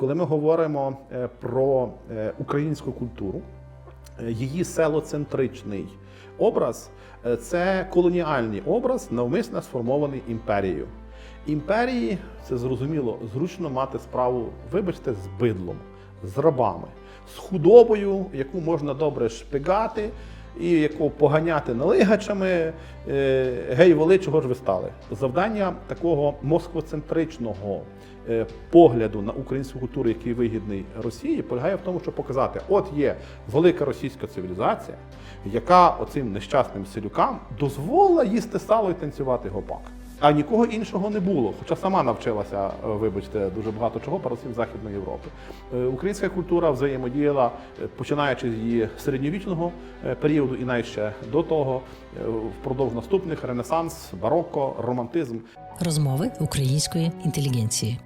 коли ми говоримо е, про е, українську культуру, е, її селоцентричний образ це колоніальний образ, навмисно сформований імперією. Імперії це зрозуміло, зручно мати справу, вибачте, з бидлом, з рабами, з худобою, яку можна добре шпигати і яку поганяти налигачами. Е, Гей, воли, чого ж ви стали? Завдання такого москвоцентричного е, погляду на українську культуру, який вигідний Росії, полягає в тому, щоб показати, от є велика російська цивілізація, яка оцим нещасним селюкам дозволила їсти сало і танцювати гопак. А нікого іншого не було, хоча сама навчилася, е, вибачте, дуже багато чого парусів Західної Європи. Е, Українська культура взаємодіяла, е, починаючи з її середньовічного періоду і найще ще до того, впродовж наступних ренесанс, барокко, романтизм. Розмови української інтелігенції.